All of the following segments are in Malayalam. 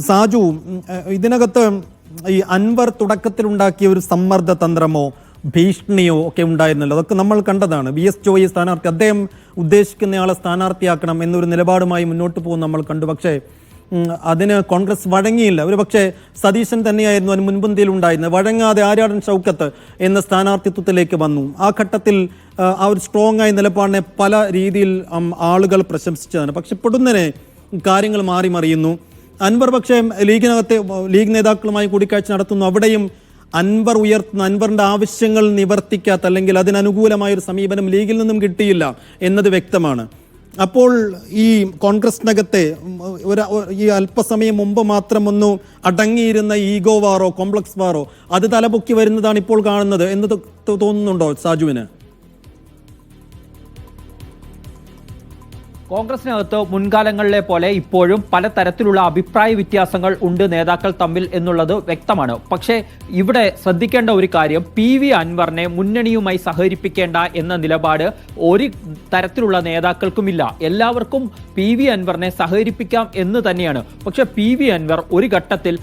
സാജു ഇതിനകത്ത് ഈ അൻവർ തുടക്കത്തിലുണ്ടാക്കിയ ഒരു സമ്മർദ്ദ തന്ത്രമോ ഭീഷണിയോ ഒക്കെ ഉണ്ടായിരുന്നല്ലോ. അതൊക്കെ നമ്മൾ കണ്ടതാണ്. വി എസ് ജോയി സ്ഥാനാർത്ഥി അദ്ദേഹം ഉദ്ദേശിക്കുന്നയാളെ സ്ഥാനാർത്ഥിയാക്കണം എന്നൊരു നിലപാടുമായി മുന്നോട്ട് പോകുന്ന നമ്മൾ കണ്ടു. പക്ഷേ അതിന് കോൺഗ്രസ് വഴങ്ങിയില്ല. ഒരു പക്ഷേ സതീശൻ തന്നെയായിരുന്നു അതിന് മുൻപന്തിയിൽ ഉണ്ടായിരുന്നത്. വഴങ്ങാതെ ആര്യാടൻ ഷൗക്കത്ത് എന്ന സ്ഥാനാർത്ഥിത്വത്തിലേക്ക് വന്നു. ആ ഘട്ടത്തിൽ ആ ഒരു സ്ട്രോങ് ആയ നിലപാടിനെ പല രീതിയിൽ ആളുകൾ പ്രശംസിച്ചതാണ്. പക്ഷെ പൊടുന്നനെ കാര്യങ്ങൾ മാറി മറിയുന്നു. അൻവർ പക്ഷേ ലീഗിനകത്തെ ലീഗ് നേതാക്കളുമായി കൂടിക്കാഴ്ച നടത്തുന്നു. അവിടെയും അൻവർ ഉയർത്തുന്ന. അൻവറിന്റെ ആവശ്യങ്ങൾ നിവർത്തിക്കാത്ത അല്ലെങ്കിൽ അതിനനുകൂലമായ ഒരു സമീപനം ലീഗിൽ നിന്നും കിട്ടിയില്ല എന്നത് വ്യക്തമാണ്. അപ്പോൾ ഈ കോൺഗ്രസിനകത്തെ ഒരു ഈ അല്പസമയം മുമ്പ് മാത്രം ഒന്ന് അടങ്ങിയിരുന്ന ഈഗോ വാറോ കോംപ്ലക്സ് വാറോ അത് തലപൊക്കി വരുന്നതാണ് ഇപ്പോൾ കാണുന്നത് എന്ന് തോന്നുന്നുണ്ടോ സാജുവിന്? കോൺഗ്രസിനകത്ത് മുൻകാലങ്ങളിലെ പോലെ ഇപ്പോഴും പലതരത്തിലുള്ള അഭിപ്രായ വ്യത്യാസങ്ങൾ ഉണ്ട് നേതാക്കൾ തമ്മിൽ എന്നുള്ളത് വ്യക്തമാണ്. പക്ഷേ ഇവിടെ ശ്രദ്ധിക്കേണ്ട ഒരു കാര്യം പി വി അൻവറിനെ മുന്നണിയുമായി സഹകരിപ്പിക്കേണ്ട എന്ന നിലപാട് ഒരു തരത്തിലുള്ള നേതാക്കൾക്കുമില്ല. എല്ലാവർക്കും പി വി അൻവറിനെ സഹകരിപ്പിക്കാം എന്ന് തന്നെയാണ്. പക്ഷേ പി വി അൻവർ ഒരു ഘട്ടത്തിൽ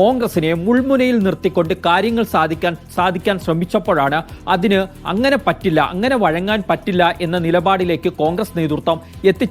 കോൺഗ്രസിനെ മുൾമുനയിൽ നിർത്തിക്കൊണ്ട് കാര്യങ്ങൾ സാധിക്കാൻ സാധിക്കാൻ ശ്രമിച്ചപ്പോഴാണ് അതിന് അങ്ങനെ പറ്റില്ല അങ്ങനെ വഴങ്ങാൻ പറ്റില്ല എന്ന നിലപാടിലേക്ക് കോൺഗ്രസ് നേതൃത്വം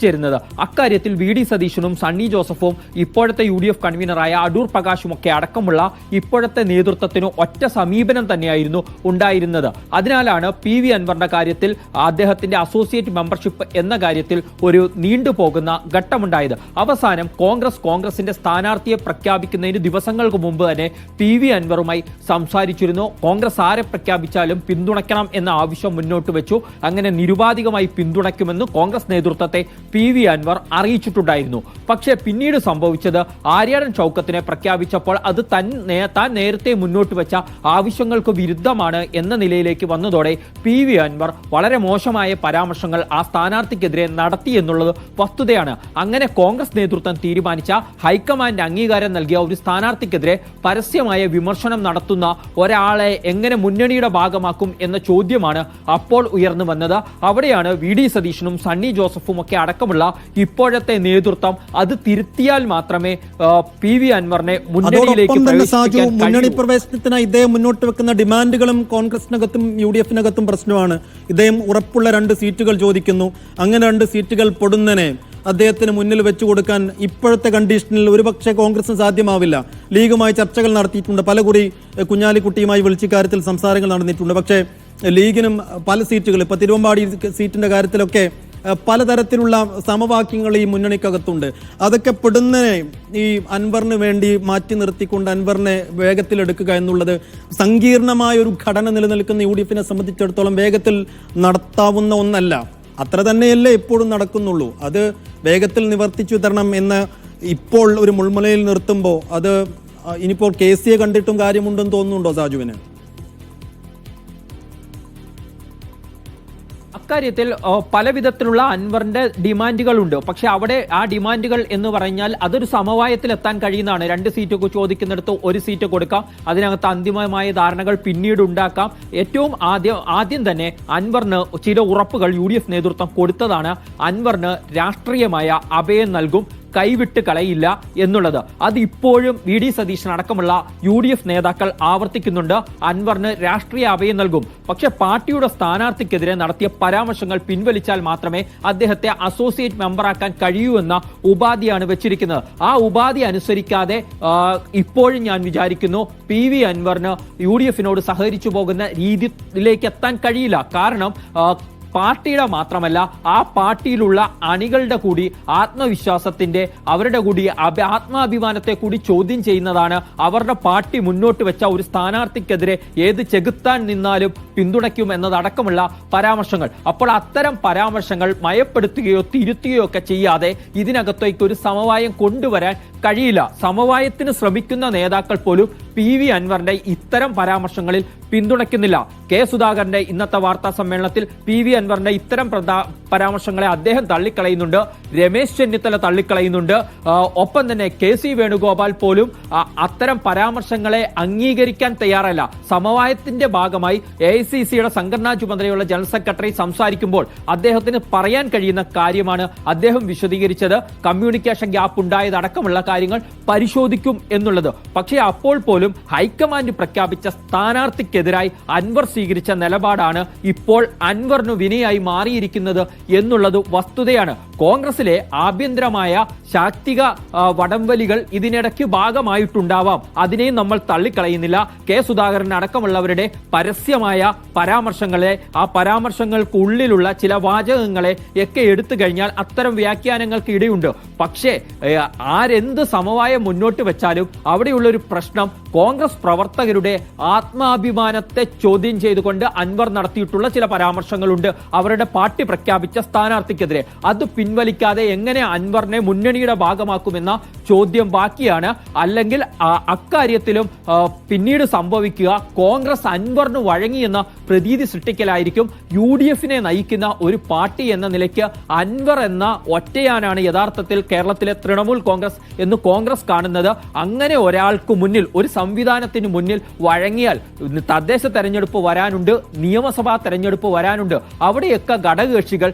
എത്തിച്ചേരുന്നത് അക്കാര്യത്തിൽ വി ഡി സതീശനും സണ്ണി ജോസഫും ഇപ്പോഴത്തെ യു ഡി എഫ് കൺവീനറായ അടൂർ പ്രകാശുമൊക്കെ അടക്കമുള്ള ഇപ്പോഴത്തെ നേതൃത്വത്തിന് ഒറ്റ സമീപനം തന്നെയായിരുന്നു ഉണ്ടായിരുന്നത്. അതിനാലാണ് പി വി അൻവറിന്റെ കാര്യത്തിൽ അദ്ദേഹത്തിന്റെ അസോസിയേറ്റ് മെമ്പർഷിപ്പ് എന്ന കാര്യത്തിൽ ഒരു നീണ്ടുപോകുന്ന ഘട്ടമുണ്ടായത്. അവസാനം കോൺഗ്രസ് കോൺഗ്രസിന്റെ സ്ഥാനാർത്ഥിയെ പ്രഖ്യാപിക്കുന്നതിന് ദിവസങ്ങൾക്ക് മുമ്പ് തന്നെ പി വി അൻവറുമായി സംസാരിച്ചിരുന്നു. കോൺഗ്രസ് ആരെ പ്രഖ്യാപിച്ചാലും പിന്തുണയ്ക്കണം എന്ന ആവശ്യം മുന്നോട്ട് വെച്ചു. അങ്ങനെ നിരുപാധികമായി പിന്തുണയ്ക്കുമെന്ന് കോൺഗ്രസ് നേതൃത്വത്തെ പി വി അൻവർ അറിയിച്ചിട്ടുണ്ടായിരുന്നു. പക്ഷേ പിന്നീട് സംഭവിച്ചത് ആര്യാടൻ ചൗക്കത്തിനെ പ്രഖ്യാപിച്ചപ്പോൾ അത് തൻ താൻ നേരത്തെ മുന്നോട്ട് വെച്ച ആവശ്യങ്ങൾക്ക് വിരുദ്ധമാണ് എന്ന നിലയിലേക്ക് വന്നതോടെ പി വി അൻവർ വളരെ മോശമായ പരാമർശങ്ങൾ ആ സ്ഥാനാർത്ഥിക്കെതിരെ നടത്തി എന്നുള്ളത് വസ്തുതയാണ്. അങ്ങനെ കോൺഗ്രസ് നേതൃത്വം തീരുമാനിച്ച ഹൈക്കമാൻഡ് അംഗീകാരം നൽകിയ ഒരു സ്ഥാനാർത്ഥിക്കെതിരെ പരസ്യമായ വിമർശനം നടത്തുന്ന ഒരാളെ എങ്ങനെ മുന്നണിയുടെ ഭാഗമാക്കും എന്ന ചോദ്യമാണ് അപ്പോൾ ഉയർന്നു വന്നത്. അവിടെയാണ് വി ഡി സതീശനും സണ്ണി ജോസഫും ഒക്കെ അടക്കമുള്ള ഇപ്പോഴത്തെ നേതൃത്വം അത് തിരുത്തിയാൽ മാത്രമേ പി വി അൻവറിനെ മുന്നണിയിലേക്ക് സാജു മുന്നണി. പ്രവേശനത്തിനായി ഇദ്ദേഹം മുന്നോട്ട് വെക്കുന്ന ഡിമാൻഡുകളും കോൺഗ്രസിനകത്തും യു ഡി എഫിനകത്തും പ്രശ്നമാണ്. ഇദ്ദേഹം ഉറപ്പുള്ള രണ്ട് സീറ്റുകൾ ചോദിക്കുന്നു. അങ്ങനെ രണ്ട് സീറ്റുകൾ പൊടുന്നനെ അദ്ദേഹത്തിന് മുന്നിൽ വെച്ചു കൊടുക്കാൻ ഇപ്പോഴത്തെ കണ്ടീഷനിൽ ഒരുപക്ഷെ കോൺഗ്രസിന് സാധ്യമാവില്ല. ലീഗുമായി ചർച്ചകൾ നടത്തിയിട്ടുണ്ട്. പലകുറി കുഞ്ഞാലിക്കുട്ടിയുമായി വിളിച്ച കാര്യത്തിൽ സംസാരങ്ങൾ നടന്നിട്ടുണ്ട്. പക്ഷേ ലീഗിനും പല സീറ്റുകൾ ഇപ്പൊ തിരുവമ്പാടി സീറ്റിന്റെ കാര്യത്തിലൊക്കെ പലതരത്തിലുള്ള സമവാക്യങ്ങൾ ഈ മുന്നണിക്കകത്തുണ്ട്. അതൊക്കെ പെടുന്നതിനെ ഈ അൻവറിന് വേണ്ടി മാറ്റി നിർത്തിക്കൊണ്ട് അൻവറിനെ വേഗത്തിലെടുക്കുക എന്നുള്ളത് സങ്കീർണമായ ഒരു ഘടന നിലനിൽക്കുന്ന യു ഡി എഫിനെ സംബന്ധിച്ചിടത്തോളം വേഗത്തിൽ നടത്താവുന്ന ഒന്നല്ല. അത്ര തന്നെയല്ലേ എപ്പോഴും നടക്കുന്നുള്ളൂ. അത് വേഗത്തിൽ നിവർത്തിച്ചു തരണം എന്ന് ഇപ്പോൾ ഒരു മുൾമുലയിൽ നിർത്തുമ്പോൾ അത് ഇനിയിപ്പോൾ കെ സിയെ കണ്ടിട്ടും കാര്യമുണ്ടെന്ന് തോന്നുന്നുണ്ടോ സാജുവിന്? അക്കാര്യത്തിൽ പലവിധത്തിലുള്ള പല വിധത്തിലുള്ള അൻവറിന്റെ ഡിമാൻഡുകളുണ്ട്. പക്ഷെ അവിടെ ആ ഡിമാൻഡുകൾ എന്ന് പറഞ്ഞാൽ അതൊരു സമവായത്തിൽ എത്താൻ കഴിയുന്നതാണ്. രണ്ട് സീറ്റ് ചോദിക്കുന്നിടത്ത് ഒരു സീറ്റ് കൊടുക്കാം. അതിനകത്ത് അന്തിമമായ ധാരണകൾ പിന്നീട് ഉണ്ടാക്കാം. ഏറ്റവും ആദ്യം ആദ്യം തന്നെ അൻവറിന് ചില ഉറപ്പുകൾ യു നേതൃത്വം കൊടുത്തതാണ്. അൻവറിന് രാഷ്ട്രീയമായ അഭയം നൽകും. കൈവിട്ട് കളയില്ല എന്നുള്ളത്. അത് ഇപ്പോഴും വി ഡി സതീശൻ അടക്കമുള്ള യു ഡി എഫ് നേതാക്കൾ ആവർത്തിക്കുന്നുണ്ട്. അൻവറിന് രാഷ്ട്രീയ അഭയം നൽകും. പക്ഷെ പാർട്ടിയുടെ സ്ഥാനാർത്ഥിക്കെതിരെ നടത്തിയ പരാമർശങ്ങൾ പിൻവലിച്ചാൽ മാത്രമേ അദ്ദേഹത്തെ അസോസിയേറ്റ് മെമ്പറാക്കാൻ കഴിയൂ എന്ന ഉപാധിയാണ് വെച്ചിരിക്കുന്നത്. ആ ഉപാധി അനുസരിക്കാതെ ഇപ്പോഴും ഞാൻ വിചാരിക്കുന്നു പി വി അൻവറിന് യു ഡി എഫിനോട് സഹകരിച്ചു പോകുന്ന രീതിയിലേക്ക് എത്താൻ കഴിയില്ല. കാരണം പാർട്ടിയുടെ മാത്രമല്ല ആ പാർട്ടിയിലുള്ള അണികളുടെ കൂടി ആത്മവിശ്വാസത്തിന്റെ അവരുടെ കൂടി ആത്മാഭിമാനത്തെ കൂടി ചോദ്യം ചെയ്യുന്നതാണ് അവരുടെ പാർട്ടി മുന്നോട്ട് വെച്ച ഒരു സ്ഥാനാർത്ഥിക്കെതിരെ ഏത് ചെകുത്താൻ നിന്നാലും പിന്തുണയ്ക്കും എന്നതടക്കമുള്ള പരാമർശങ്ങൾ. അപ്പോൾ അത്തരം പരാമർശങ്ങൾ മയപ്പെടുത്തുകയോ തിരുത്തുകയോ ഒക്കെ ചെയ്യാതെ ഇതിനകത്തേക്ക് ഒരു സമവായം കൊണ്ടുവരാൻ കഴിയില്ല. സമവായത്തിന് ശ്രമിക്കുന്ന നേതാക്കൾ പോലും പി വി അൻവറിന്റെ ഇത്തരം പരാമർശങ്ങളിൽ പിന്തുണയ്ക്കുന്നില്ല. കെ സുധാകരന്റെ ഇന്നത്തെ വാർത്താ സമ്മേളനത്തിൽ പി വി അൻവറിന്റെ ഇത്തരം പരാമർശങ്ങളെ അദ്ദേഹം തള്ളിക്കളയുന്നുണ്ട്. രമേശ് ചെന്നിത്തല തള്ളിക്കളയുന്നുണ്ട്. ഒപ്പം തന്നെ കെ സി വേണുഗോപാൽ പോലും അത്തരം പരാമർശങ്ങളെ അംഗീകരിക്കാൻ തയ്യാറല്ല. സമവായത്തിന്റെ ഭാഗമായി എ ഐ സി സിയുടെ സംഘടനാ ചുമതലയുള്ള ജനറൽ സെക്രട്ടറി സംസാരിക്കുമ്പോൾ അദ്ദേഹത്തിന് പറയാൻ കഴിയുന്ന കാര്യമാണ് അദ്ദേഹം വിശദീകരിച്ചത്. കമ്മ്യൂണിക്കേഷൻ ഗ്യാപ്പ് ഉണ്ടായതടക്കമുള്ള കാര്യങ്ങൾ പരിശോധിക്കും എന്നുള്ളത്. പക്ഷേ അപ്പോൾ പോലും ഹൈക്കമാൻഡ് പ്രഖ്യാപിച്ച സ്ഥാനാർത്ഥിക്കെതിരായി അൻവർ സ്വീകരിച്ച നിലപാടാണ് ഇപ്പോൾ അൻവറിന് വിനയായി മാറിയിരിക്കുന്നത് എന്നുള്ളത് വസ്തുതയാണ്. കോൺഗ്രസിലെ ആഭ്യന്തരമായ ശാക്തിക വടംവലികൾ ഇതിനിടയ്ക്ക് ഭാഗമായിട്ടുണ്ടാവാം. അതിനെയും നമ്മൾ തള്ളിക്കളയുന്നില്ല. കെ. സുധാകരൻ അടക്കമുള്ളവരുടെ പരസ്യമായ പരാമർശങ്ങളെ ആ പരാമർശങ്ങൾക്കുള്ളിലുള്ള ചില വാചകങ്ങളെ ഒക്കെ എടുത്തു കഴിഞ്ഞാൽ അത്തരം വ്യാഖ്യാനങ്ങൾക്ക് ഇടയുണ്ട്. പക്ഷേ ആരെന്ത് സമവായം മുന്നോട്ട് വെച്ചാലും അവിടെയുള്ള ഒരു പ്രശ്നം കോൺഗ്രസ് പ്രവർത്തകരുടെ ആത്മാഭിമാനത്തെ ചോദ്യം ചെയ്തുകൊണ്ട് അൻവർ നടത്തിയിട്ടുള്ള ചില പരാമർശങ്ങളുണ്ട്. അവരുടെ പാർട്ടി പ്രഖ്യാപിച്ച സ്ഥാനാർത്ഥിക്കെതിരെ. അത് പിൻവലിക്കാതെ എങ്ങനെ അൻവറിനെ മുന്നണിയുടെ ഭാഗമാക്കുമെന്ന ചോദ്യം ബാക്കിയാണ്. അല്ലെങ്കിൽ അക്കാര്യത്തിലും പിന്നീട് സംഭവിക്കുക കോൺഗ്രസ് അൻവറിന് വഴങ്ങിയെന്ന പ്രതീതി സൃഷ്ടിക്കലായിരിക്കും യു ഡി എഫിനെ നയിക്കുന്ന ഒരു പാർട്ടി എന്ന നിലയ്ക്ക് അൻവർ എന്ന ഒറ്റയാനാണ് യഥാർത്ഥത്തിൽ കേരളത്തിലെ തൃണമൂൽ കോൺഗ്രസ് എന്ന് കോൺഗ്രസ് കാണുന്നത്. അങ്ങനെ ഒരാൾക്ക് മുന്നിൽ ഒരു സംവിധാനത്തിന് മുന്നിൽ വഴങ്ങിയാൽ തദ്ദേശ തെരഞ്ഞെടുപ്പ് വരാനുണ്ട് നിയമസഭാ തെരഞ്ഞെടുപ്പ് വരാനുണ്ട്. അവിടെയൊക്കെ ഘടകകക്ഷികൾ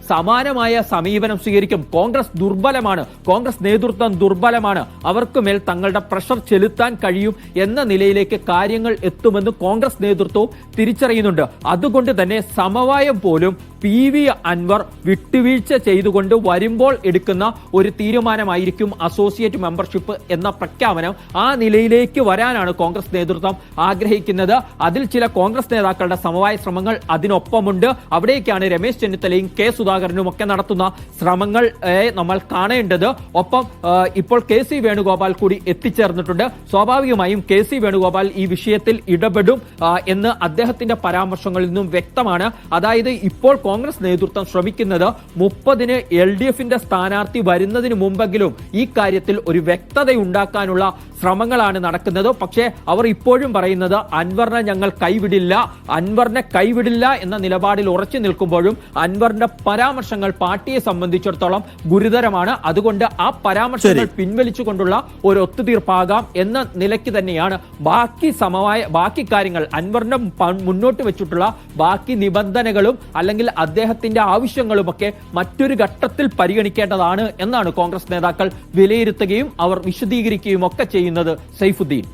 സമാനമായ സമീപനം സ്വീകരിക്കും. കോൺഗ്രസ് ദുർബലമാണ്. കോൺഗ്രസ് നേതൃത്വം ദുർബലമാണ്. അവർക്ക് മേൽ തങ്ങളുടെ പ്രഷർ ചെലുത്താൻ കഴിയും എന്ന നിലയിലേക്ക് കാര്യങ്ങൾ എത്തുമെന്ന് കോൺഗ്രസ് നേതൃത്വവും തിരിച്ചറിയുന്നുണ്ട്. അതുകൊണ്ട് തന്നെ സമവായം പോലും പി വി അൻവർ വിട്ടുവീഴ്ച ചെയ്തുകൊണ്ട് വരുമ്പോൾ എടുക്കുന്ന ഒരു തീരുമാനമായിരിക്കും അസോസിയേറ്റ് മെമ്പർഷിപ്പ് എന്ന പ്രഖ്യാപനം ആ നിലയിലേക്ക് വരാനാണ് കോൺഗ്രസ് നേതൃത്വം ആഗ്രഹിക്കുന്നത്. അതിൽ ചില കോൺഗ്രസ് നേതാക്കളുടെ സമവായ ശ്രമങ്ങൾ അതിനൊപ്പമുണ്ട്. അവിടേക്കാണ് രമേശ് ചെന്നിത്തലയും കെ സുധാകരനും ഒക്കെ നടത്തുന്ന ശ്രമങ്ങൾ നമ്മൾ കാണേണ്ടത്. ഒപ്പം ഇപ്പോൾ കെ സി വേണുഗോപാൽ കൂടി എത്തിച്ചേർന്നിട്ടുണ്ട്. സ്വാഭാവികമായും കെ സി വേണുഗോപാൽ ഈ വിഷയത്തിൽ ഇടപെടും എന്ന് അദ്ദേഹത്തിന്റെ പരാമർശങ്ങളിൽ നിന്നും വ്യക്തമാണ്. അതായത് ഇപ്പോൾ കോൺഗ്രസ് നേതൃത്വം ശ്രമിക്കുന്നത് മുപ്പതിന് എൽ ഡി എഫിന്റെ സ്ഥാനാർത്ഥി വരുന്നതിന് മുമ്പെങ്കിലും ഈ കാര്യത്തിൽ ഒരു വ്യക്തത ഉണ്ടാക്കാനുള്ള ശ്രമങ്ങളാണ് നടക്കുന്നത്. പക്ഷേ അവർ ഇപ്പോഴും പറയുന്നത് അൻവറിനെ ഞങ്ങൾ കൈവിടില്ല അൻവറിനെ കൈവിടില്ല എന്ന നിലപാടിൽ ഉറച്ചു നിൽക്കുമ്പോഴും അൻവറിന്റെ പരാമർശങ്ങൾ പാർട്ടിയെ സംബന്ധിച്ചിടത്തോളം ഗുരുതരമാണ്. അതുകൊണ്ട് ആ പരാമർശങ്ങൾ പിൻവലിച്ചുകൊണ്ടുള്ള ഒരു ഒത്തുതീർപ്പാകാം എന്ന നിലയ്ക്ക് തന്നെയാണ് ബാക്കി സമവായ ബാക്കി കാര്യങ്ങൾ അൻവറിന്റെ മുന്നോട്ട് വെച്ചിട്ടുള്ള ബാക്കി നിബന്ധനകളും അല്ലെങ്കിൽ അദ്ദേഹത്തിന്റെ ആവശ്യങ്ങളുമൊക്കെ മറ്റൊരു ഘട്ടത്തിൽ പരിഗണിക്കേണ്ടതാണ് എന്നാണ് കോൺഗ്രസ് നേതാക്കൾ വിലയിരുത്തുകയും അവർ വിശദീകരിക്കുകയും ഒക്കെ ചെയ്യുന്നത് സൈഫുദ്ദീൻ.